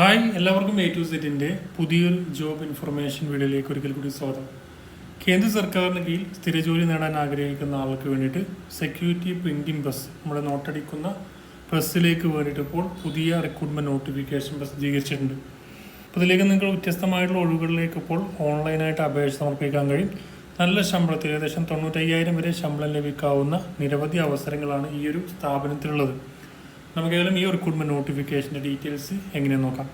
Hi എല്ലാവർക്കും A to സെറ്റിന്റെ പുതിയൊരു ജോബ് ഇൻഫർമേഷൻ വീഡിയോയിലേക്ക് ഒരിക്കൽ കൂടി സ്വാഗതം. കേന്ദ്ര സർക്കാരിന് കീഴിൽ സ്ഥിരജോലി നേടാൻ ആഗ്രഹിക്കുന്ന ആൾക്ക് വേണ്ടിയിട്ട് സെക്യൂരിറ്റി പ്രിന്റിംഗ് ബസ് നമ്മുടെ നോട്ടടിക്കുന്ന പ്രസ്സിലേക്ക് വേണ്ടിയിട്ട് ഇപ്പോൾ പുതിയ റിക്രൂട്ട്മെന്റ് നോട്ടിഫിക്കേഷൻ പ്രസിദ്ധീകരിച്ചിട്ടുണ്ട് അപ്പോൾ ഇതിലേക്ക് നിങ്ങൾ വ്യത്യസ്തമായിട്ടുള്ള ഒഴിവുകളിലേക്ക് ഇപ്പോൾ ഓൺലൈനായിട്ട് അപേക്ഷ സമർപ്പിക്കാൻ കഴിയും. നല്ല ശമ്പളത്തിൽ ഏകദേശം തൊണ്ണൂറ്റയ്യായിരം വരെ ശമ്പളം ലഭിക്കാവുന്ന നിരവധി അവസരങ്ങളാണ് ഈ ഒരു സ്ഥാപനത്തിലുള്ളത്. നമുക്ക് ഏതായാലും ഈ റിക്രൂട്ട്മെന്റ് നോട്ടിഫിക്കേഷന്റെ ഡീറ്റെയിൽസ് എങ്ങനെ നോക്കാം?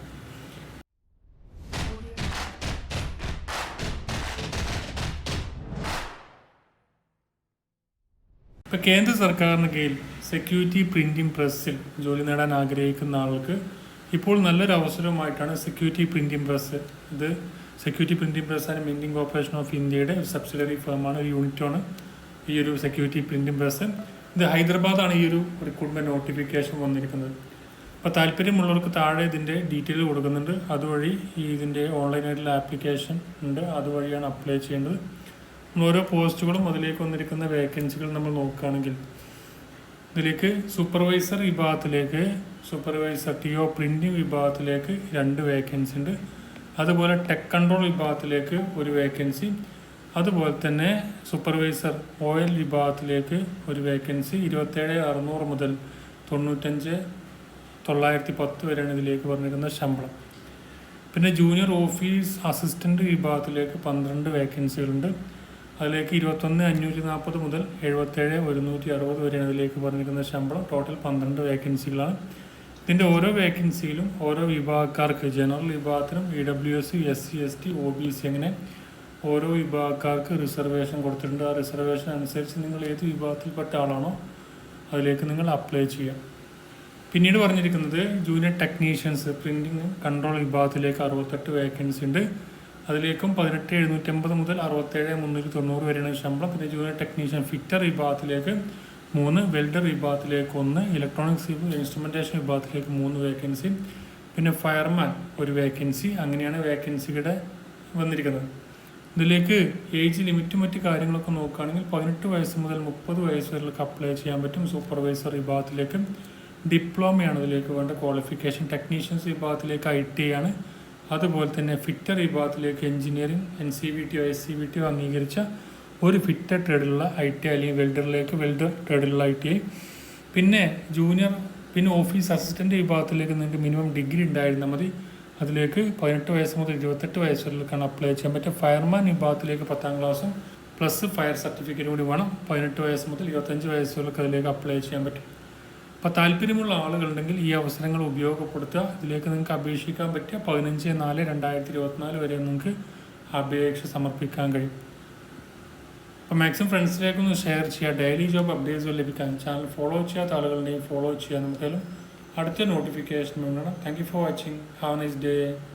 ഇപ്പൊ കേന്ദ്ര സർക്കാരിന് കീഴിൽ സെക്യൂരിറ്റി പ്രിന്റിംഗ് പ്രസ്സിൽ ജോലി നേടാൻ ആഗ്രഹിക്കുന്ന ആൾക്ക് ഇപ്പോൾ നല്ലൊരു അവസരമായിട്ടാണ് സെക്യൂരിറ്റി പ്രിന്റിംഗ് പ്രസ് ഇത് security printing press and minting corporation of ഇന്ത്യയുടെ സബ്സിഡറി ഫേമാണ് ഒരു യൂണിറ്റാണ് ഈ ഒരു സെക്യൂരിറ്റി പ്രിന്റിംഗ് പ്രസ് ഇത് ഹൈദരാബാദാണ് ഈ ഒരു റിക്രൂട്ട്മെന്റ് നോട്ടിഫിക്കേഷൻ വന്നിരിക്കുന്നത്. അപ്പോൾ താല്പര്യമുള്ളവർക്ക് താഴെ ഇതിന്റെ ഡീറ്റെയിൽ കൊടുക്കുന്നുണ്ട്. അതുവഴി ഈ ഇതിന്റെ ഓൺലൈനായിട്ടുള്ള ആപ്ലിക്കേഷൻ ഉണ്ട്. അതുവഴിയാണ് അപ്ലൈ ചെയ്യേണ്ടത്. ഓരോ പോസ്റ്റുകളും അതിലേക്ക് വന്നിരിക്കുന്ന വേക്കൻസികൾ നമ്മൾ നോക്കുകയാണെങ്കിൽ ഇതിലേക്ക് സൂപ്പർവൈസർ വിഭാഗത്തിലേക്ക് സൂപ്പർവൈസർ ടി ഒ പ്രിന്റിംഗ് വിഭാഗത്തിലേക്ക് രണ്ട് വേക്കൻസി ഉണ്ട്. അതുപോലെ ടെക് കൺട്രോൾ വിഭാഗത്തിലേക്ക് ഒരു വേക്കൻസി അതുപോലെ തന്നെ സൂപ്പർവൈസർ ഓയിൽ വിഭാഗത്തിലേക്ക് ഒരു വേക്കൻസി ഇരുപത്തേഴ് അറുന്നൂറ് മുതൽ തൊണ്ണൂറ്റഞ്ച് തൊള്ളായിരത്തി പത്ത് വരെയാണ് ഇതിലേക്ക് പറഞ്ഞിരിക്കുന്ന ശമ്പളം. പിന്നെ ജൂനിയർ ഓഫീസ് അസിസ്റ്റന്റ് വിഭാഗത്തിലേക്ക് പന്ത്രണ്ട് വേക്കൻസികളുണ്ട് അതിലേക്ക് ഇരുപത്തൊന്ന് അഞ്ഞൂറ്റി നാൽപ്പത് മുതൽ എഴുപത്തേഴ് ഒരുന്നൂറ്റി അറുപത് വരെയാണ് ഇതിലേക്ക് പറഞ്ഞിരിക്കുന്ന ശമ്പളം. ടോട്ടൽ പന്ത്രണ്ട് വേക്കൻസികളാണ് ഇതിന്റെ ഓരോ വേക്കൻസിയിലും ഓരോ വിഭാഗക്കാർക്ക് ജനറൽ വിഭാഗത്തിനും E W S C S C S T O B C അങ്ങനെ ഓരോ വിഭാഗക്കാർക്ക് റിസർവേഷൻ കൊടുത്തിട്ടുണ്ട്. ആ റിസർവേഷൻ അനുസരിച്ച് നിങ്ങൾ ഏത് വിഭാഗത്തിൽപ്പെട്ട ആളാണോ അതിലേക്ക് നിങ്ങൾ അപ്ലൈ ചെയ്യാം പിന്നീട് പറഞ്ഞിരിക്കുന്നത് ജൂനിയർ ടെക്നീഷ്യൻസ് പ്രിന്റിംഗ് കൺട്രോൾ വിഭാഗത്തിലേക്ക് അറുപത്തെട്ട് വേക്കൻസി ഉണ്ട്. അതിലേക്കും പതിനെട്ട് എഴുന്നൂറ്റമ്പത് മുതൽ അറുപത്തേഴ് മുന്നൂറ്റി തൊണ്ണൂറ് വരെയാണ് ശമ്പളം. പിന്നെ ജൂനിയർ ടെക്നീഷ്യൻ ഫിറ്റർ വിഭാഗത്തിലേക്ക് മൂന്ന് വെൽഡർ വിഭാഗത്തിലേക്ക് ഒന്ന് ഇലക്ട്രോണിക്സ് ഇൻസ്ട്രുമെന്റേഷൻ വിഭാഗത്തിലേക്ക് മൂന്ന് വേക്കൻസി പിന്നെ ഫയർമാൻ ഒരു വേക്കൻസി അങ്ങനെയാണ് വേക്കൻസിയുടെ വന്നിരിക്കുന്നത്. ഇതിലേക്ക് ഏജ് ലിമിറ്റും മറ്റു കാര്യങ്ങളൊക്കെ നോക്കുകയാണെങ്കിൽ പതിനെട്ട് വയസ്സ് മുതൽ മുപ്പത് വയസ്സ് വരെയൊക്കെ അപ്ലൈ ചെയ്യാൻ പറ്റും. സൂപ്പർവൈസർ വിഭാഗത്തിലേക്ക് ഡിപ്ലോമയാണ് ഇതിലേക്ക് വേണ്ട ക്വാളിഫിക്കേഷൻ ടെക്നീഷ്യൻസ് വിഭാഗത്തിലേക്ക് ഐ ടി ആണ്. അതുപോലെ തന്നെ ഫിറ്റർ വിഭാഗത്തിലേക്ക് engineering N C V T S C V T അംഗീകരിച്ച ഒരു ഫിറ്റർ ട്രേഡിലുള്ള ഐ ടി അല്ലെങ്കിൽ വെൽഡറിലേക്ക് വെൽഡർ ട്രേഡിലുള്ള ഐ ടി ഐ പിന്നെ ജൂനിയർ പിന്നെ ഓഫീസ് അസിസ്റ്റന്റ് വിഭാഗത്തിലേക്ക് നിങ്ങൾക്ക് മിനിമം ഡിഗ്രി ഉണ്ടായിരുന്നാൽ മതി. അതിലേക്ക് പതിനെട്ട് വയസ്സ് മുതൽ ഇരുപത്തെട്ട് വയസ്സ് വരെയൊക്കെയാണ് അപ്ലൈ ചെയ്യാൻ പറ്റുക. ഫയർമാൻ വിഭാഗത്തിലേക്ക് പത്താം ക്ലാസ്സും പ്ലസ് ഫയർ സർട്ടിഫിക്കറ്റ് കൂടി വേണം. പതിനെട്ട് വയസ്സ് മുതൽ ഇരുപത്തഞ്ച് വയസ്സ് വരെയൊക്കെ അതിലേക്ക് അപ്ലൈ ചെയ്യാൻ പറ്റും. അപ്പോൾ താല്പര്യമുള്ള ആളുകളുണ്ടെങ്കിൽ ഈ അവസരങ്ങൾ ഉപയോഗപ്പെടുത്തുക. ഇതിലേക്ക് നിങ്ങൾക്ക് അപേക്ഷിക്കാൻ പറ്റിയ പതിനഞ്ച് നാല് രണ്ടായിരത്തി ഇരുപത്തിനാല് വരെ നിങ്ങൾക്ക് അപേക്ഷ സമർപ്പിക്കാൻ കഴിയും. അപ്പോൾ മാക്സിമം ഫ്രണ്ട്സിലേക്കൊന്ന് ഷെയർ ചെയ്യുക. ഡെയിലി ജോബ് അപ്ഡേറ്റ്സ് ലഭിക്കാൻ ചാനൽ ഫോളോ ചെയ്യാത്ത ആളുകളുടെയും ഫോളോ ചെയ്യാൻ നമുക്കെല്ലാം അടുത്ത നോട്ടിഫിക്കേഷൻ വേണം. Thank you for watching have nice day